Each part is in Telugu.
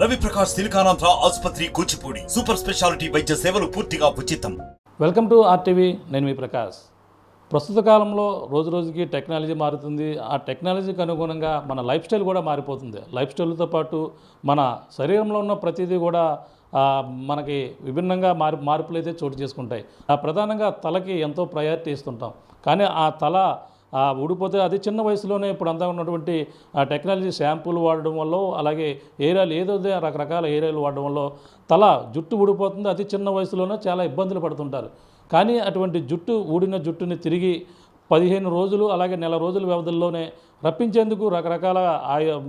రవి ప్రకాష్ సిలికానాంధ్ర ఆసుపత్రి కూచిపూడి సూపర్ స్పెషాలిటీ వైద్య సేవలు పూర్తిగా ఉచితం. వెల్కమ్ టు ఆర్టీవీ నేను మీ ప్రకాష్. ప్రస్తుత కాలంలో రోజు రోజుకి టెక్నాలజీ మారుతుంది. ఆ టెక్నాలజీకి అనుగుణంగా మన లైఫ్ స్టైల్ కూడా మారిపోతుంది. లైఫ్ స్టైల్తో పాటు మన శరీరంలో ఉన్న ప్రతిదీ కూడా మనకి విభిన్నంగా మారి మార్పులు అయితే చోటు చేసుకుంటాయి. ఆ, ప్రధానంగా తలకి ఎంతో ప్రయారిటీ ఇస్తుంటాం. కానీ ఆ తల ఊడిపోతే అది చిన్న వయసులోనే ఇప్పుడు అంతా ఉన్నటువంటి ఆ టెక్నాలజీ షాంపూలు వాడడం వల్ల అలాగే ఏరియాలు ఏదో రకరకాల ఏరియాలు వాడడం వల్ల తల జుట్టు ఊడిపోతుంది అతి చిన్న వయసులోనే చాలా ఇబ్బందులు పడుతుంటారు. కానీ అటువంటి జుట్టు ఊడిన జుట్టుని తిరిగి పదిహేను రోజులు అలాగే నెల రోజుల వ్యవధిలోనే రప్పించేందుకు రకరకాల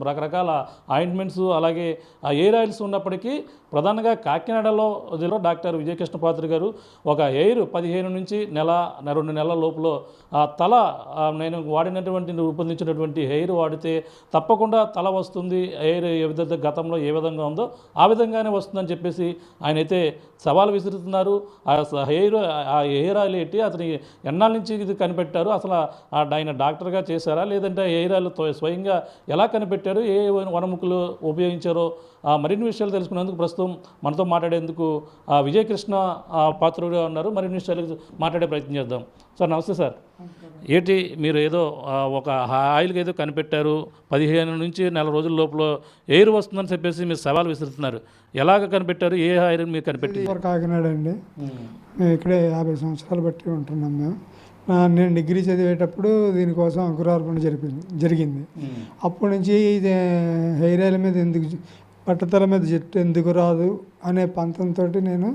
రకరకాల ఆయింట్మెంట్స్ అలాగే ఆ ఎయిర్ ఆయిల్స్ ఉన్నప్పటికీ ప్రధానంగా కాకినాడలో జిల్లా డాక్టర్ విజయకృష్ణ పాత్రి గారు ఒక ఎయిర్ పదిహేను నుంచి నెల రెండు నెలల లోపల ఆ తల నేను వాడినటువంటి రూపొందించినటువంటి హెయిర్ వాడితే తప్పకుండా తల వస్తుంది. ఎయిర్ ఏ విధంగా గతంలో ఏ విధంగా ఉందో ఆ విధంగానే వస్తుందని చెప్పేసి ఆయన అయితే సవాల్ విసురుతున్నారు. ఆ స- హెయిర్ ఆ హెయిర్ ఆయిల్ ఎట్టి అతని ఎన్నాళ్ళ నుంచి ఇది కనిపెట్టారు? అసలు ఆయన డాక్టర్గా చేశారా? లేదంటే హెయిర్ ఆయిల్ తో- స్వయంగా ఎలా కనిపెట్టారు ఏ వనముకులు ఉపయోగించారో మరిన్ని విషయాలు తెలుసుకునేందుకు ప్రస్తుతం మనతో మాట్లాడేందుకు ఆ విజయకృష్ణ పాత్రుడుగా ఉన్నారు. మరిన్ని విషయాలు మాట్లాడే ప్రయత్నం చేద్దాం. సార్ నమస్తే సార్. ఏంటి మీరు ఏదో ఒక ఆయిల్కి ఏదో కనిపెట్టారు పదిహేను నుంచి నెల రోజుల లోపల ఎయిర్ వస్తుందని చెప్పేసి మీరు సవాల్ విసురుతున్నారు. ఎలాగ కనిపెట్టారు ఏ ఆయిల్ మీరు కనిపెట్టి ఊరు కాకినాడ అండి మేము ఇక్కడే యాభై సంవత్సరాలు బట్టి ఉంటున్నాం మేము. నేను డిగ్రీ చదివేటప్పుడు దీనికోసం అంకురార్పణ జరిపింది జరిగింది. అప్పటి నుంచి ఇది హెయిర్ ఆయిల్ మీద ఎందుకు బట్టతల మీద జట్టు ఎందుకు రాదు అనే పంతంతో నేను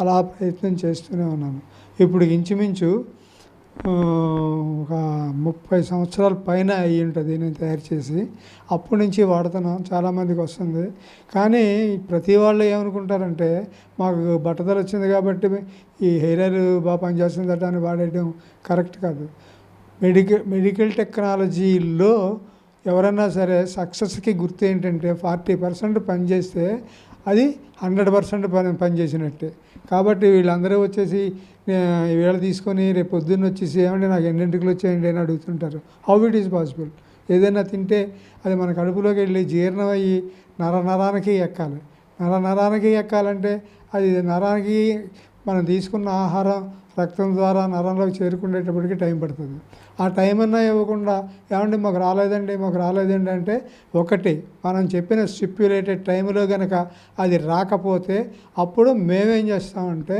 అలా ప్రయత్నం చేస్తూనే ఉన్నాను. ఇప్పుడు ఇంచుమించు ఒక ముప్పై సంవత్సరాల పైన అయ్యి ఉంటుంది నేను తయారు చేసి. అప్పటి నుంచి వాడుతున్నాం చాలామందికి వస్తుంది. కానీ ప్రతి వాళ్ళు ఏమనుకుంటారంటే మాకు బట్టదలు వచ్చింది కాబట్టి ఈ హెయిర్ ఆయిల్ బాగా పనిచేస్తుందట అని వాడేయడం కరెక్ట్ కాదు. మెడికల్ మెడికల్ టెక్నాలజీలో ఎవరైనా సరే సక్సెస్కి గుర్తు ఏంటంటే ఫార్టీ పర్సెంట్ పనిచేస్తే అది హండ్రెడ్ పర్సెంట్ పని పనిచేసినట్టే కాబట్టి వీళ్ళందరూ వచ్చేసి వీళ్ళు తీసుకొని రేపు పొద్దున్న వచ్చేసి ఏమంటే నాకు ఎన్నింటికి వచ్చేయండి అని అడుగుతుంటారు. హౌ ఇట్ ఈస్ పాసిబుల్ ఏదైనా తింటే అది మన కడుపులోకి వెళ్ళి జీర్ణం అయ్యి నర నరానికి ఎక్కాలి. నర నరానికి ఎక్కాలంటే అది నరానికి మనం తీసుకున్న ఆహారం రక్తం ద్వారా నరంలోకి చేరుకునేటప్పటికి టైం పడుతుంది. ఆ టైం అన్నా ఇవ్వకుండా ఏమండి మాకు రాలేదండి మాకు రాలేదండి అంటే ఒకటి మనం చెప్పిన స్టిప్యులేటెడ్ టైంలో కనుక అది రాకపోతే అప్పుడు మేమేం చేస్తామంటే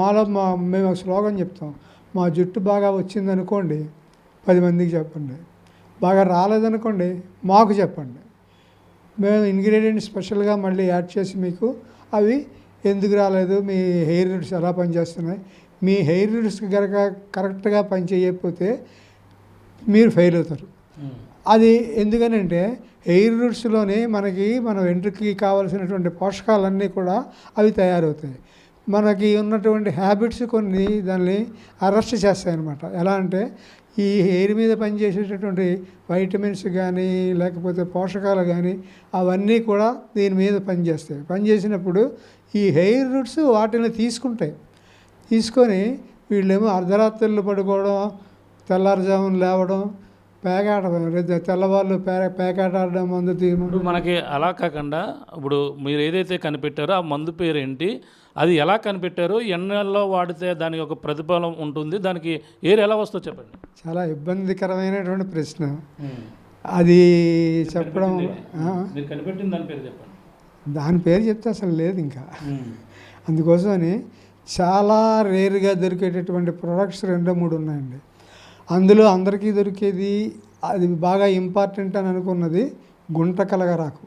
మాలో మా మేము ఒక శ్లోకం చెప్తాం. మా జుట్టు బాగా వచ్చిందనుకోండి పది మందికి చెప్పండి. బాగా రాలేదనుకోండి మాకు చెప్పండి. మేము ఇంగ్రీడియంట్ స్పెషల్గా మళ్ళీ యాడ్ చేసి మీకు అవి ఎందుకు రాలేదు? మీ హెయిర్ రూట్స్ ఎలా పనిచేస్తున్నాయి? మీ హెయిర్ రూట్స్ కనుక కరెక్ట్గా పనిచేయకపోతే మీరు ఫెయిల్ అవుతారు. అది ఎందుకనంటే హెయిర్ రూట్స్లోనే మనకి మన వెంట్రుకి కావాల్సినటువంటి పోషకాలన్నీ కూడా అవి తయారవుతాయి. మనకి ఉన్నటువంటి హ్యాబిట్స్ కొన్ని దాన్ని అరెస్ట్ చేస్తాయన్నమాట. ఎలా అంటే ఈ హెయిర్ మీద పనిచేసేటటువంటి వైటమిన్స్ కానీ లేకపోతే పోషకాలు కానీ అవన్నీ కూడా దీని మీద పనిచేస్తాయి. పనిచేసినప్పుడు ఈ హెయిర్ రూట్స్ వాటిని తీసుకుంటాయి. తీసుకొని వీళ్ళేమో అర్ధరాత్రులు పడుకోవడం తెల్లారుజామున లేవడం పేకాట తెల్లవాళ్ళు పే పేకాట ఆడడం మందు తీయడం. ఇప్పుడు మనకి అలా కాకుండా ఇప్పుడు మీరు ఏదైతే కనిపెట్టారో ఆ మందు పేరు ఏంటి అది ఎలా కనిపెట్టారో ఎన్నెల్లో వాడితే దానికి ఒక ప్రతిఫలం ఉంటుంది దానికి ఏరు ఎలా వస్తుందో చెప్పండి. చాలా ఇబ్బందికరమైనటువంటి ప్రశ్న. అది చెప్పడం మీరు కనిపెట్టిన దాని పేరు చెప్పండి. దాని పేరు చెప్తే అసలు లేదు ఇంకా. అందుకోసమని చాలా రేరుగా దొరికేటటువంటి ప్రొడక్ట్స్ రెండో మూడు ఉన్నాయండి. అందులో అందరికీ దొరికేది అది బాగా ఇంపార్టెంట్ అని అనుకున్నది గుంట కలగరాకు.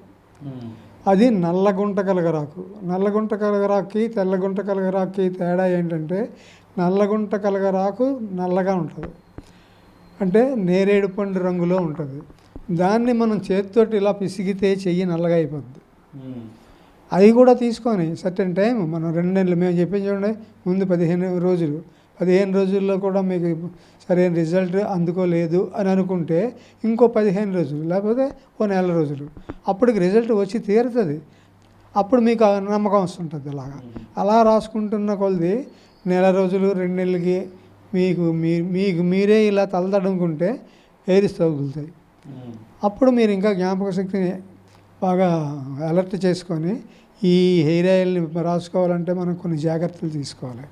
అది నల్ల గుంట కలగరాకు. నల్ల గుంట కలగరాకుకి తెల్ల గుంట కలగరాకుకి తేడా ఏంటంటే నల్ల గుంట కలగరాకు నల్లగా ఉంటుంది. అంటే నేరేడు పండు రంగులో ఉంటుంది. దాన్ని మనం చేతితోటి ఇలా పిసిగితే చెయ్యి నల్లగా అయిపోద్ది. అవి కూడా తీసుకొని సర్టెన్ టైం మనం రెండు నెలలు మేము చెప్పింది చూడండి ముందు పదిహేను రోజులు. పదిహేను రోజుల్లో కూడా మీకు సరైన రిజల్ట్ అందుకోలేదు అని అనుకుంటే ఇంకో పదిహేను రోజులు లేకపోతే ఓ నెల రోజులు. అప్పటికి రిజల్ట్ వచ్చి తీరుతుంది. అప్పుడు మీకు నమ్మకం వస్తుంటుంది అలాగా. అలా రాసుకుంటున్న కొలది నెల రోజులు రెండు నెలలకి మీకు మీ మీకు మీరే ఇలా తలదడుకుంటే ఎయిర్స్ తగులుతాయి. అప్పుడు మీరు ఇంకా జ్ఞాపక శక్తిని బాగా అలర్ట్ చేసుకొని ఈ హెయిర్ ఆయిల్ని రాసుకోవాలంటే మనం కొన్ని జాగ్రత్తలు తీసుకోవాలి.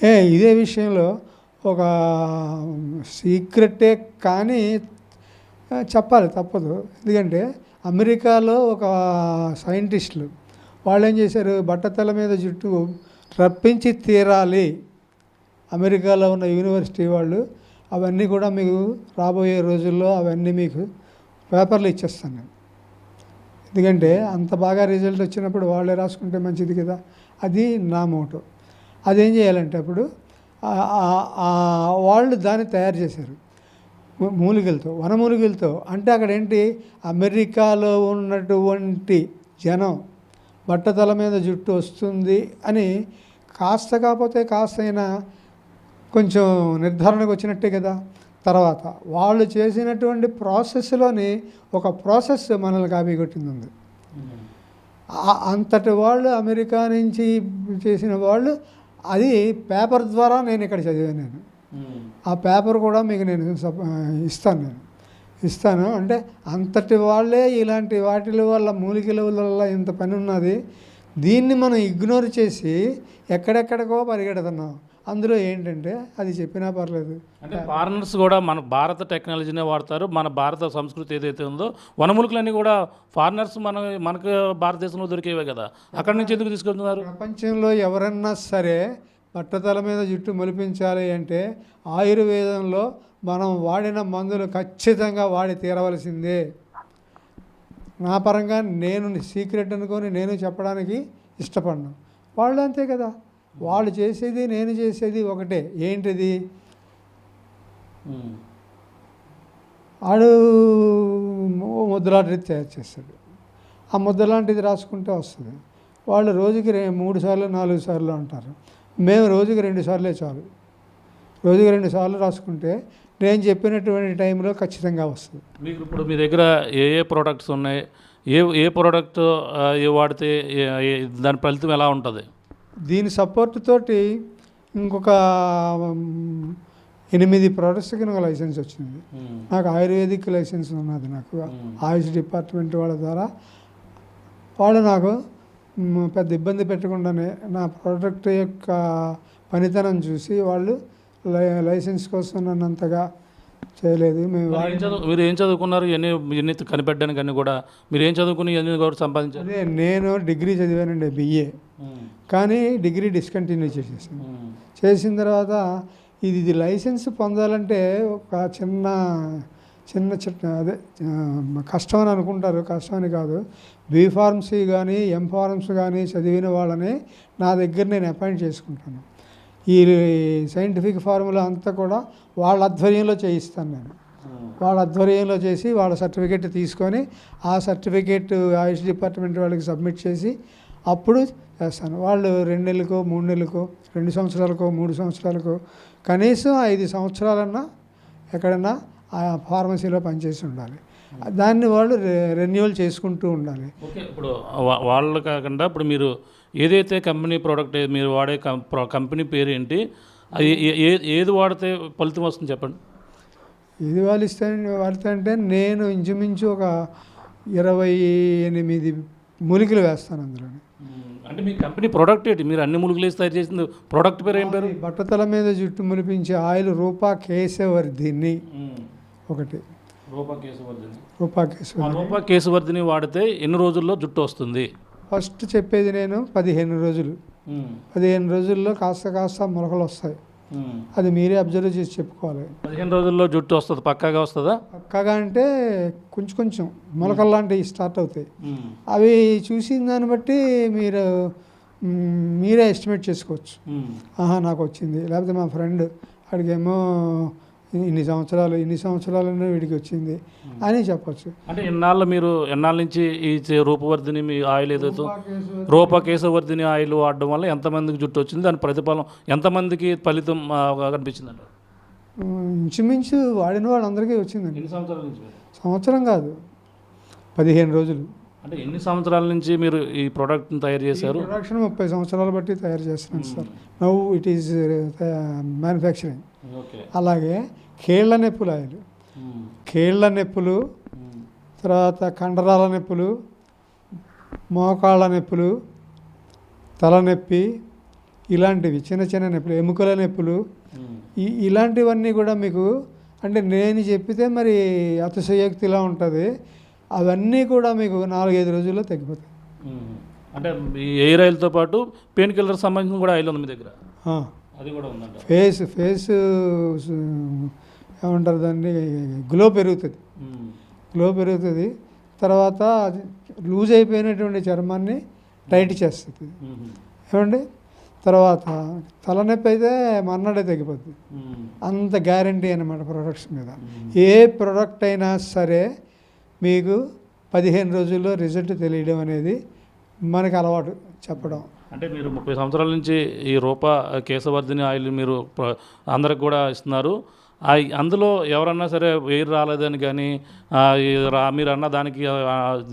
ఏ ఇదే విషయంలో ఒక సీక్రెటే కానీ చెప్పాలి తప్పదు. ఎందుకంటే అమెరికాలో ఒక సైంటిస్టులు వాళ్ళు ఏం చేశారు బట్టతల మీద జుట్టు రప్పించి తీరాలి. అమెరికాలో ఉన్న యూనివర్సిటీ వాళ్ళు అవన్నీ కూడా మీకు రాబోయే రోజుల్లో అవన్నీ మీకు పేపర్లు ఇచ్చేస్తాను నేను. ఎందుకంటే అంత బాగా రిజల్ట్ వచ్చినప్పుడు వాళ్ళే రాసుకుంటే మంచిది కదా. అది నా మోటో. అదేం చేయాలంటే అప్పుడు ఆ- వాళ్ళు దాన్ని తయారు చేశారు. మూలికలతో వనమూలికలతో. అంటే అక్కడ ఏంటి? అమెరికాలో ఉన్నటువంటి జనం బట్టతల మీద జుట్టు వస్తుంది అని కాస్త కాకపోతే కాస్త అయినా కొంచెం నిర్ధారణకు వచ్చినట్టే కదా. తర్వాత వాళ్ళు చేసినటువంటి ప్రాసెస్లోని ఒక ప్రాసెస్ మనల్ని కాపీ కొట్టింది అంతటి వాళ్ళు అమెరికా నుంచి చేసిన వాళ్ళు అది పేపర్ ద్వారా నేను ఇక్కడ చదివాను నేను. ఆ పేపర్ కూడా మీకు నేను సప- ఇస్తాను నేను. ఇస్తాను అంటే అంతటి వాళ్ళే ఇలాంటి వాటిల వల్ల మూలికల వల్ల ఇంత పని ఉన్నది. దీన్ని మనం ఇగ్నోర్ చేసి ఎక్కడెక్కడికో పరిగెడుతున్నాం. అందులో ఏంటంటే అది చెప్పినా పర్లేదు. అంటే ఫారినర్స్ కూడా మన భారత టెక్నాలజీనే వాడతారు మన భారత సంస్కృతి ఏదైతే ఉందో వనమూలికలన్నీ కూడా ఫారినర్స్ మన మనకు భారతదేశంలో దొరికేవే కదా. అక్కడి నుంచి ఎందుకు తీసుకెళ్తున్నారు? ప్రపంచంలో ఎవరన్నా సరే బట్టతల మీద జుట్టు మొలిపించాలి అంటే ఆయుర్వేదంలో మనం వాడిన మందులు ఖచ్చితంగా వాడి తీరవలసిందే. నా పరంగా నేను సీక్రెట్ అనుకొని నేను చెప్పడానికి ఇష్టపడను. వాళ్ళు అంతే కదా. వాళ్ళు చేసేది నేను చేసేది ఒకటే. ఏంటిది? ఆడు ఓ ముద్దలాంటిది తయారు చేస్తాడు. ఆ ముద్ద లాంటిది రాసుకుంటే వస్తుంది. వాళ్ళు రోజుకి మూడు సార్లు నాలుగు సార్లు అంటారు. మేము రోజుకి రెండు సార్లే చాలు. రోజుకి రెండు సార్లు రాసుకుంటే నేను చెప్పినటువంటి టైంలో ఖచ్చితంగా వస్తుంది. మీకు ఇప్పుడు మీ దగ్గర ఏ ఏ ప్రోడక్ట్స్ ఉన్నాయి? ఏ ఏ ప్రోడక్ట్ ఏ వాడితే దాని ఫలితం ఎలా ఉంటుంది? దీని సపోర్ట్ తోటి ఇంకొక ఎనిమిది ప్రోడక్ట్స్కి నాకు లైసెన్స్ వచ్చింది నాకు ఆయుర్వేదిక్ లైసెన్స్ ఉన్నది నాకు. ఆయుష్ డిపార్ట్మెంట్ వాళ్ళ ద్వారా. వాళ్ళు నాకు పెద్ద ఇబ్బంది పెట్టకుండానే నా ప్రోడక్ట్ యొక్క పనితనం చూసి వాళ్ళు లైసెన్స్ కోసం నన్ను అంతగా చేయలేదు. మేము మీరు ఏం చదువుకున్నారు? ఎన్ని ఎన్ని కనిపెట్టడానికి అన్ని కూడా. మీరు ఏం చదువుకుని ఎన్ని కూడా సంపాదించారు? నేను డిగ్రీ చదివానండి బిఏ కానీ డిగ్రీ డిస్కంటిన్యూ చేసేసింది. చేసిన తర్వాత ఇది ఇది లైసెన్స్ పొందాలంటే ఒక చిన్న చిన్న చిన్న అదే కష్టం అని అనుకుంటారు. కష్టం అని కాదు. బీఫార్మసీ కానీ ఎంఫార్మసీ కానీ చదివిన వాళ్ళని నా దగ్గర నేను అపాయింట్ చేసుకుంటాను. ఈ సైంటిఫిక్ ఫార్ములా అంతా కూడా వాళ్ళ ఆధ్వర్యంలో చేయిస్తాను నేను. వాళ్ళ ఆధ్వర్యంలో చేసి వాళ్ళ సర్టిఫికేట్ తీసుకొని ఆ సర్టిఫికేట్ ఆయుష్ డిపార్ట్మెంట్ వాళ్ళకి సబ్మిట్ చేసి అప్పుడు చేస్తాను. వాళ్ళు రెండు నెలలకో మూడు నెలలకో రెండు సంవత్సరాలకో మూడు సంవత్సరాలకో కనీసం ఐదు సంవత్సరాలన్నా ఎక్కడన్నా ఆ ఫార్మసీలో పనిచేసి ఉండాలి. దాన్ని వాళ్ళు రెన్యువల్ చేసుకుంటూ ఉండాలి. ఇప్పుడు వాళ్ళు కాకుండా ఇప్పుడు మీరు ఏదైతే కంపెనీ ప్రోడక్ట్ మీరు వాడే కంపెనీ పేరు ఏంటి అది ఏది వాడితే ఫలితం వస్తుంది చెప్పండి. ఇది వాళ్ళు ఇస్తే వాడితే అంటే నేను ఇంచుమించు ఒక ఇరవై ఎనిమిది మూలికలు వేస్తాను అందులో అంటే మీ కంపెనీ ప్రోడక్ట్ ఏంటి? మీరు అన్ని ములుగులు వేసి తయారు చేసింది ప్రోడక్ట్ పేరు ఏం పేరు? బట్టతల మీద జుట్టు మునిపించే ఆయిల్ రూపా కేశవర్ధిని. ఒకటి. రూపా కేశవర్ధిని. రూపా కేశవర్ధిని. రూపా కేశవర్ధిని వాడితే ఎన్ని రోజుల్లో జుట్టు వస్తుంది? ఫస్ట్ చెప్పేది నేను పదిహేను రోజులు. పదిహేను రోజుల్లో కాస్త కాస్త మొలకలు వస్తాయి. అది మీరే అబ్జర్వ్ చేసి చెప్పుకోవాలి. పదిహేను రోజుల్లో జుట్టు వస్తుంది పక్కాగా వస్తుందా? పక్కాగా అంటే కొంచెం కొంచెం మొలకలు లాంటివి స్టార్ట్ అవుతాయి. అవి చూసిన దాన్ని బట్టి మీరు మీరే ఎస్టిమేట్ చేసుకోవచ్చు. ఆహా నాకు వచ్చింది. లేకపోతే మా ఫ్రెండ్ వాడికేమో ఇన్ని సంవత్సరాలు ఇన్ని సంవత్సరాలనే వీడికి వచ్చింది అని చెప్పచ్చు. అంటే ఎన్నాళ్ళు మీరు ఎన్నాళ్ళ నుంచి ఈ రూపవర్ధిని మీ ఆయిల్ ఏదైతే రూపా కేశవర్ధిని ఆయిల్ వాడడం వల్ల ఎంతమందికి జుట్టు వచ్చింది? దాని ప్రతిఫలం ఎంతమందికి ఫలితం ఆ, కనిపించిందంట ఇంచుమించు వాడిన వాళ్ళందరికీ వచ్చిందండి? సంవత్సరం కాదు పదిహేను రోజులు. అంటే ఎన్ని సంవత్సరాల నుంచి మీరు ఈ ప్రోడక్ట్ని తయారు చేశారు? ప్రొడక్షన్ ముప్పై సంవత్సరాలు బట్టి తయారు చేస్తున్నాను సార్. నవ్వు ఇట్ ఈస్ మ్యానుఫ్యాక్చరింగ్ అలాగే కేళ్ళ నొప్పులు ఆయిల్ కేళ్ళ నొప్పులు తర్వాత కండరాల నొప్పులు మోకాళ్ళ నొప్పులు తలనొప్పి ఇలాంటివి చిన్న చిన్న నొప్పులు ఎముకల నొప్పులు. ఈ ఇలాంటివన్నీ కూడా మీకు అంటే నేను చెప్పితే మరి అతిశయోక్తిలా ఉంటుంది. అవన్నీ కూడా మీకు నాలుగైదు రోజుల్లో తగ్గిపోతాయి అంటే ఈ ఎయిర్ ఆయిల్తో పాటు పెయిన్ కిల్లర్ సంబంధించిన కూడా ఆయిల్ ఉంది మీ దగ్గర? అది కూడా ఉందంట. ఫేస్ ఫేస్ ఏమంటారు దాన్ని? గ్లో పెరుగుతుంది. గ్లో పెరుగుతుంది. తర్వాత అది లూజ్ అయిపోయినటువంటి చర్మాన్ని టైట్ చేస్తుంది. ఏమండి? తర్వాత తలనొప్పి అయితే మర్నాడే తగ్గిపోతుంది అంత గ్యారంటీ అనమాట ప్రొడక్ట్స్ మీద. ఏ ప్రొడక్ట్ అయినా సరే మీకు పదిహేను రోజుల్లో రిజల్ట్ తెలియడం అనేది మనకు అలవాటు చెప్పడం. అంటే మీరు ముప్పై సంవత్సరాల నుంచి ఈ రూప కేశవర్ధిని ఆయిల్ మీరు అందరికి కూడా ఇస్తున్నారు. ఆ అందులో ఎవరన్నా సరే వెయిర్ రాలేదని కానీ మీరు అన్న దానికి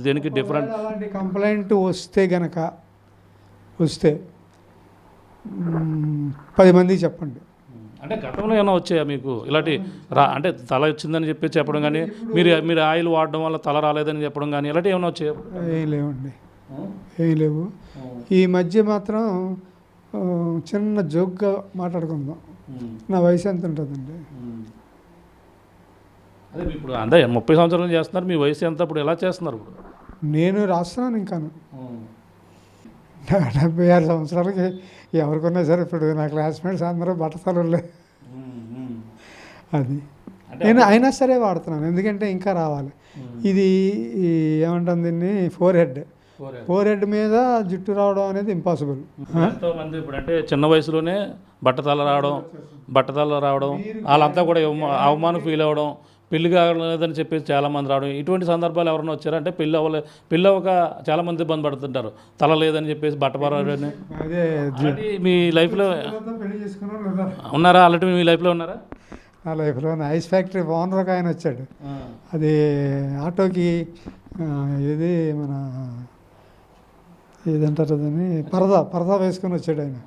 దేనికి డిఫరెంట్? కంప్లైంట్ వస్తే గనక వస్తే పది మందికి చెప్పండి. అంటే గతంలో ఏమైనా వచ్చాయా మీకు? ఇలాంటి రా అంటే తల వచ్చిందని చెప్పి చెప్పడం కానీ మీరు మీరు ఆయిల్ వాడడం వల్ల తల రాలేదని చెప్పడం కానీ ఇలాంటివి ఏమైనా వచ్చాయా? ఏం లేవండి. ఏం లేవు. ఈ మధ్య మాత్రం చిన్న జోక్గా మాట్లాడుకుందాం. నా వయసు ఎంత ఉంటుందండి? అదే ఇప్పుడు అందే ముప్పై సంవత్సరాలు చేస్తున్నారు. మీ వయసు ఎంత? ఇప్పుడు ఎలా చేస్తున్నారు ఇప్పుడు? నేను రాస్తున్నాను ఇంకాను. డెబ్బై ఆరు సంవత్సరాలకి ఎవరికొన్నా సరే ఇప్పుడు నా క్లాస్మేట్స్ అందరూ బట్టతలు అది. నేను అయినా సరే వాడుతున్నాను ఎందుకంటే ఇంకా రావాలి. ఇది ఏమంటాం దీన్ని? ఫోర్ హెడ్ ఫోర్ హెడ్ మీద జుట్టు రావడం అనేది ఇంపాసిబుల్. ఇప్పుడు అంటే చిన్న వయసులోనే బట్టతల రావడం బట్టతల రావడం వాళ్ళంతా కూడా అవమా- అవమానం ఫీల్ అవ్వడం పెళ్ళి కాలేదని చెప్పేసి చాలా మంది రావడం ఇటువంటి సందర్భాలు ఎవరైనా వచ్చారా? అంటే పెళ్ళి అవ్వలే పెళ్ళి అవ్వక చాలా మంది ఇబ్బంది పడుతుంటారు. తల లేదని చెప్పేసి బట్టపరాడని అదే మీ లైఫ్లో ఉన్నారా. అలాంటి మీ లైఫ్లో ఉన్నారా? నా లైఫ్లో ఐస్ ఫ్యాక్టరీ ఓనర్ ఒక ఆయన వచ్చాడు. అది ఆటోకి ఇది మన ఏదంటారు దాన్ని? పరదా పరదా వేసుకొని వచ్చాడు ఆయన.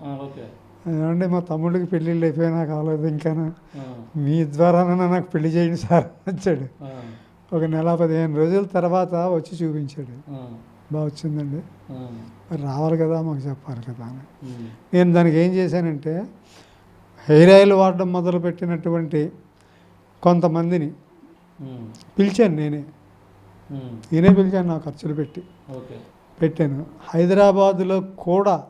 ఏమంటే మా తమ్ముడికి పెళ్ళిళ్ళు అయిపోయినా కాలేదు ఇంకా మీ ద్వారానైనా నాకు పెళ్ళి చేయండి సార్ వచ్చాడు. ఒక నెల పదిహేను రోజుల తర్వాత వచ్చి చూపించాడు. బాగా వచ్చిందండి. మరి రావాలి కదా మాకు చెప్పాలి కదా అని. నేను దానికి ఏం చేశానంటే హెయిర్ ఆయిల్ వాడడం మొదలుపెట్టినటువంటి కొంతమందిని పిలిచాను నేనే. నేనే పిలిచాను నా ఖర్చులు పెట్టి. పెట్టాను. హైదరాబాదులో కూడా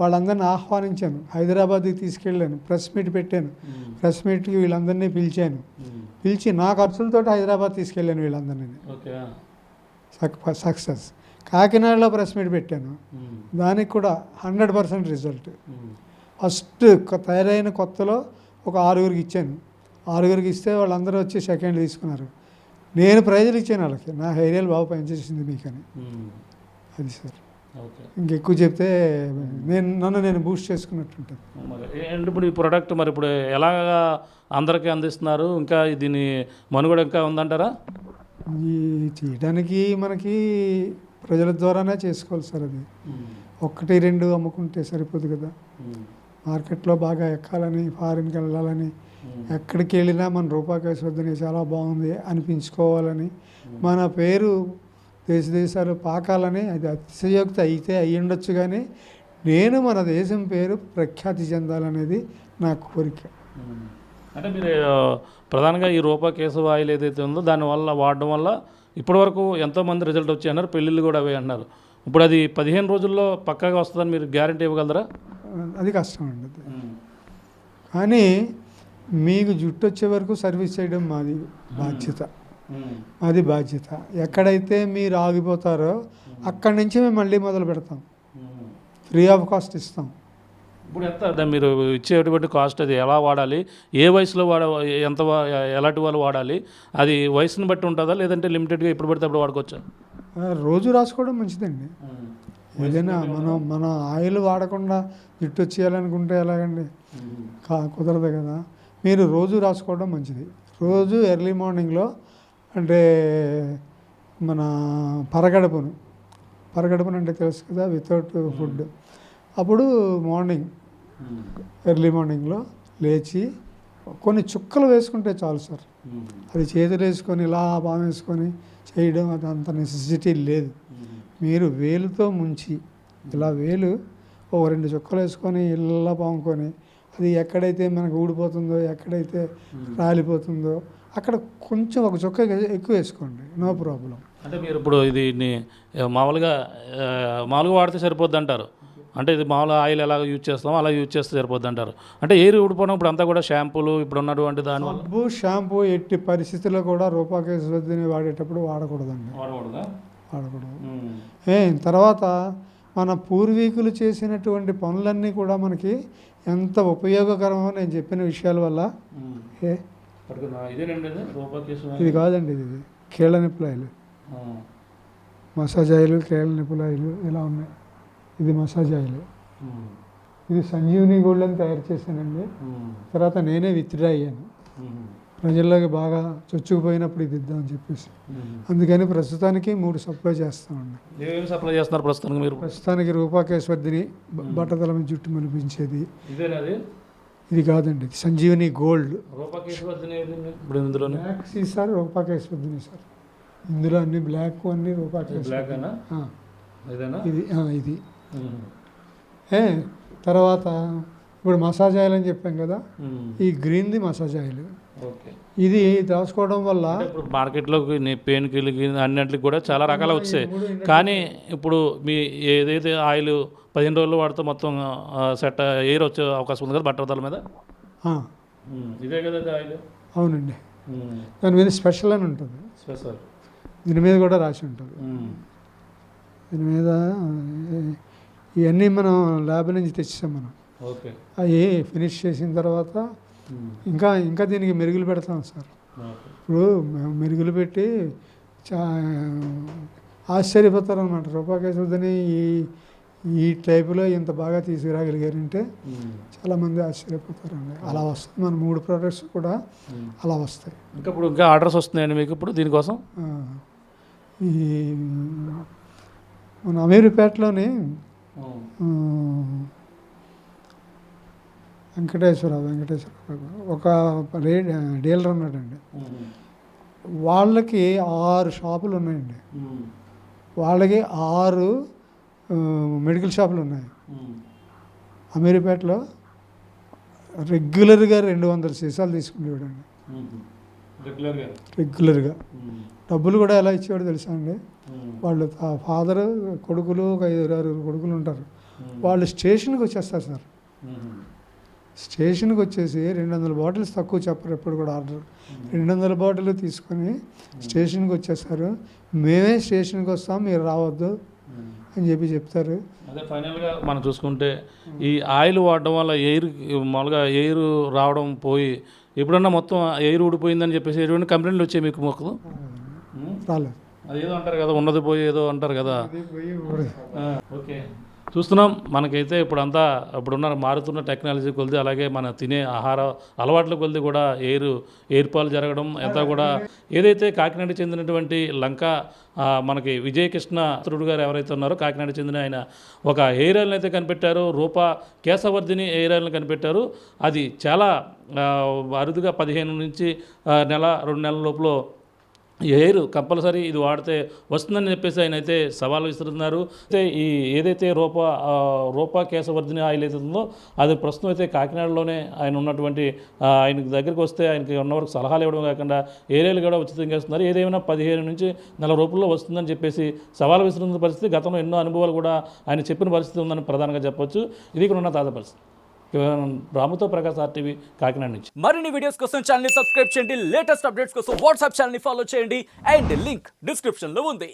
వాళ్ళందరిని ఆహ్వానించాను. హైదరాబాద్కి తీసుకెళ్ళాను. ప్రెస్ మీట్ పెట్టాను. ప్రెస్ మీట్కి వీళ్ళందరినీ పిలిచాను. పిలిచి నా ఖర్చులతో హైదరాబాద్ తీసుకెళ్ళాను వీళ్ళందరినీ సక్సెస్. కాకినాడలో ప్రెస్ మీట్ పెట్టాను. దానికి కూడా హండ్రెడ్ పర్సెంట్ రిజల్ట్. ఫస్ట్ తయారైన కొత్తలో ఒక ఆరుగురికి ఇచ్చాను. ఆరుగురికి ఇస్తే వాళ్ళందరూ వచ్చి సెకండ్ తీసుకున్నారు. నేను ప్రైజులు ఇచ్చాను వాళ్ళకి. నా హెయిర్ ఆయిల్ బాగా పనిచేసింది మీకని. అది సార్. ఇంకెక్కువ చెప్తే నేను నన్ను నేను బూస్ట్ చేసుకున్నట్టు ఉంటుంది మరి ఏంటి ఇప్పుడు ఈ ప్రోడక్ట్ మరి ఇప్పుడు ఎలాగా అందరికీ అందిస్తున్నారు? ఇంకా దీని మనుగడ ఇంకా ఉందంటారా? ఈ చేయడానికి మనకి ప్రజల ద్వారానే చేసుకోవాలి సార్ అది. ఒక్కటి రెండు అమ్ముకుంటే సరిపోదు కదా. మార్కెట్లో బాగా ఎక్కాలని ఫారిన్కి వెళ్ళాలని ఎక్కడికి వెళ్ళినా మన రూపాకేశ్ వద్దని చాలా బాగుంది అనిపించుకోవాలని. మన పేరు దేశ దేశాలు పాకాలని అది అతిశయోక్తి అయితే అయ్యి ఉండొచ్చు కానీ నేను మన దేశం పేరు ప్రఖ్యాతి చెందాలనేది నా కోరిక. అంటే మీరు ప్రధానంగా ఈ రూపా కేశవ ఆయిల్ ఏదైతే ఉందో దానివల్ల వాడడం వల్ల ఇప్పటివరకు ఎంతోమంది రిజల్ట్ వచ్చాయి అన్నారు పెళ్ళిళ్ళు కూడా అవే అన్నారు. ఇప్పుడు అది పదిహేను రోజుల్లో పక్కాగా వస్తుందని మీరు గ్యారంటీ ఇవ్వగలరా? అది కష్టం అండి. కానీ మీకు జుట్టు వచ్చే వరకు సర్వీస్ చేయడం మాది బాధ్యత. మాది బాధ్యత. ఎక్కడైతే మీరు ఆగిపోతారో అక్కడి నుంచి మేము మళ్ళీ మొదలు పెడతాం. ఫ్రీ ఆఫ్ కాస్ట్ ఇస్తాం. ఇప్పుడు ఎంత మీరు ఇచ్చేటువంటి కాస్ట్ అది ఎలా వాడాలి? ఏ వయసులో వాడ ఎంత ఎలాంటి వాళ్ళు వాడాలి? అది వయసుని బట్టి ఉంటుందా? లేదంటే లిమిటెడ్గా ఎప్పుడు పడితే అప్పుడు వాడుకోవచ్చా? రోజు రాసుకోవడం మంచిదండి. ఏదైనా మనం మన ఆయిల్ వాడకుండా జుట్టు వచ్చేయాలనుకుంటే ఎలాగండి? కా కుదరదు కదా. మీరు రోజు రాసుకోవడం మంచిది. రోజు ఎర్లీ మార్నింగ్లో అంటే మన పరగడుపును. పరగడుపును అంటే తెలుసు కదా వితౌట్ ఫుడ్ అప్పుడు మార్నింగ్ ఎర్లీ మార్నింగ్లో లేచి కొన్ని చుక్కలు వేసుకుంటే చాలు సార్. అది చేతులు వేసుకొని ఇలా బాగా వేసుకొని చేయడం అది అంత నెసెసిటీ లేదు. మీరు వేలుతో ముంచి ఇలా వేలు ఓ రెండు చుక్కలు వేసుకొని ఇలా పాముకొని అది ఎక్కడైతే మనకు ఊడిపోతుందో ఎక్కడైతే రాలిపోతుందో అక్కడ కొంచెం ఒక చుక్క ఎక్కువ వేసుకోండి. No problem. అంటే మీరు ఇప్పుడు ఇది మామూలుగా మామూలుగా వాడితే సరిపోద్ది అంటారు అంటే ఇది మామూలుగా ఆయిల్ ఎలా యూజ్ చేస్తామో అలా యూజ్ చేస్తే సరిపోద్ది అంటారు అంటే ఏరు ఊడిపోవడం ఇప్పుడు అంతా కూడా షాంపూలు ఇప్పుడు ఉన్నటువంటి దానివల్ల సబ్బు షాంపూ ఎట్టి పరిస్థితుల్లో కూడా రూపాకేశ వద్దని వాడేటప్పుడు వాడకూడదండి. వాడకూడదా? వాడకూడదు. ఏ తర్వాత మన పూర్వీకులు చేసినటువంటి పనులన్నీ కూడా మనకి ఎంత ఉపయోగకరమో నేను చెప్పిన విషయాల వల్ల ఏ ఇది కాదండి ఇది కీళ్ళ నిప్పులాయిలు మసాజ్ ఆయిల్ కీళ్ళ నిప్పులాయిలు ఇలా ఉన్నాయి. ఇది మసాజ్ ఆయిల్. ఇది సంజీవని గోల్డ్ అని తయారు చేశానండి. తర్వాత నేనే విత్డ్రా అయ్యాను. ప్రజల్లోకి బాగా చొచ్చుకుపోయినప్పుడు ఇది ఇద్దామని చెప్పేసి. అందుకని ప్రస్తుతానికి మూడు సప్లై చేస్తామండి. ఏమేమి సప్లై చేస్తున్నారు ప్రస్తుతానికి మీరు? ప్రస్తుతానికి బట్టతల మీద జుట్టు మలిపించేది. ఇదేనది ఇది కాదండి ఇది సంజీవని గోల్డ్. ఇప్పుడు ఇందులోనే బ్లాక్ సార్ రూపాకేశ్వర్ధిని సార్ ఇందులో అన్ని బ్లాక్ అన్ని ఇదేనా? ఇది ఇది. ఏ తర్వాత ఇప్పుడు మసాజ్ ఆయిల్ అని చెప్పాం కదా ఈ గ్రీన్ది మసాజ్ ఆయిల్. ఓకే. ఇది దాచుకోవడం వల్ల ఇప్పుడు మార్కెట్లోకి పెయిన్ కిల్కి అన్నింటికి కూడా చాలా రకాలు వచ్చాయి. కానీ ఇప్పుడు మీ ఏదైతే ఆయిల్ పదిహేను రోజులు వాడితే మొత్తం సెట్ ఎయిర్ వచ్చే అవకాశం ఉంది కదా బట్టల మీద? ఇదే కదా ఆయిల్? అవునండి. దాని మీద స్పెషల్ అని ఉంటుంది. స్పెషల్. దీని మీద కూడా రాసి ఉంటుంది. దీని మీద ఇవన్నీ మనం ల్యాబ్ నుంచి తెచ్చాం మనం. అవి ఫినిష్ చేసిన తర్వాత ఇంకా ఇంకా దీనికి మెరుగులు పెడతాం సార్. ఇప్పుడు మెరుగులు పెట్టి చా ఆశ్చర్యపోతారు అనమాట రూపాకేశ్వరిని ఈ ఈ టైపులో ఇంత బాగా తీసుకురాగలిగారంటే చాలామంది ఆశ్చర్యపోతారండి. అలా వస్తుంది. మన మూడు ప్రోడక్ట్స్ కూడా అలా వస్తాయి. ఇంకా ఇప్పుడు ఇంకా ఆర్డర్స్ వస్తున్నాయండి మీకు ఇప్పుడు దీనికోసం? ఈ మన అమీర్పేటలోని ఆ, వెంకటేశ్వర వెంకటేశ్వర ఒక రే డీలర్ ఉన్నాడండి. వాళ్ళకి ఆరు షాపులు ఉన్నాయండి. వాళ్ళకి ఆరు మెడికల్ షాపులు ఉన్నాయి. అమీర్పేటలో రెగ్యులర్గా రెండు వందల సీసాలు తీసుకునేవాడండి. రెగ్యులర్గా? డబ్బులు కూడా ఎలా ఇచ్చేవాడు తెలుసా అండి? వాళ్ళు ఫాదర్ కొడుకులు ఒక ఐదు ఆరు కొడుకులు ఉంటారు. వాళ్ళు స్టేషన్కి వచ్చేస్తారు సార్. స్టేషన్కి వచ్చేసి రెండు వందల బాటిల్స్ తక్కువ చెప్పరు ఎప్పుడు కూడా ఆర్డర్. రెండు వందల బాటిల్ తీసుకొని స్టేషన్కి వచ్చేస్తారు మేమే స్టేషన్కి వస్తాం మీరు రావద్దు అని చెప్పి చెప్తారు. అదే ఫైనల్గా మనం చూసుకుంటే ఈ ఆయిల్ వాడడం వల్ల ఎయిర్ మామూలుగా ఎయిర్ రావడం పోయి ఎప్పుడన్నా మొత్తం ఎయిర్ ఊడిపోయిందని చెప్పేసి ఎటువంటి కంప్లైంట్లు వచ్చాయి మీకు మొక్కలు? రాలేదు. అదేదో అంటారు కదా ఉన్నది పోయి ఏదో అంటారు కదా. ఓకే. చూస్తున్నాం. మనకైతే ఇప్పుడంతా ఇప్పుడున్న మారుతున్న టెక్నాలజీ కొలిది అలాగే మన తినే ఆహార అలవాట్ల కొలిది కూడా ఎయిర్ ఎయిర్ పాలు జరగడం అంతా కూడా ఏదైతే కాకినాడ చెందినటువంటి లంక మనకి విజయకృష్ణ త్రుడు గారు ఎవరైతే ఉన్నారో కాకినాడ చెందిన ఆయన ఒక ఎయిర్ ఆయిల్ని అయితే కనిపెట్టారు. రూపా కేశవర్ధిని ఎయిర్ ఆయిల్ని కనిపెట్టారు. అది చాలా అరుదుగా పదిహేను నుంచి నెల రెండు నెలల లోపల ఎయిర్ కంపల్సరీ ఇది వాడితే వస్తుందని చెప్పేసి ఆయన అయితే సవాల్ విస్తున్నారు అయితే ఈ ఏదైతే రూపా రూపా కేశవర్ధిని ఆయిల్ అయితే ఉందో అది ప్రస్తుతం అయితే కాకినాడలోనే ఆయన ఉన్నటువంటి ఆయన దగ్గరికి వస్తే ఆయనకి ఉన్నవరకు సలహాలు ఇవ్వడం కాకుండా ఏరియాలు కూడా ఉచితంగా ఇస్తున్నారు. ఏదేమైనా పదిహేను నుంచి నెల రూపంలో వస్తుందని చెప్పేసి సవాల్ విస్తున్న పరిస్థితి గతంలో ఎన్నో అనుభవాలు కూడా ఆయన చెప్పిన పరిస్థితి ఉందని ప్రధానంగా చెప్పొచ్చు. ఇది ఇక్కడ ఉన్న తాజా పరిస్థితి. రాముతో ప్రకాశ్ ఆర్టీవీ కాకినాడ నుంచి. మరిన్ని వీడియోస్ కోసం ఛానల్ సబ్స్క్రైబ్ చేయండి. లేటెస్ట్ అప్డేట్స్ కోసం వాట్సాప్ ఛానల్ని ఫాలో చేయండి. అండ్ లింక్ డిస్క్రిప్షన్లో ఉంది.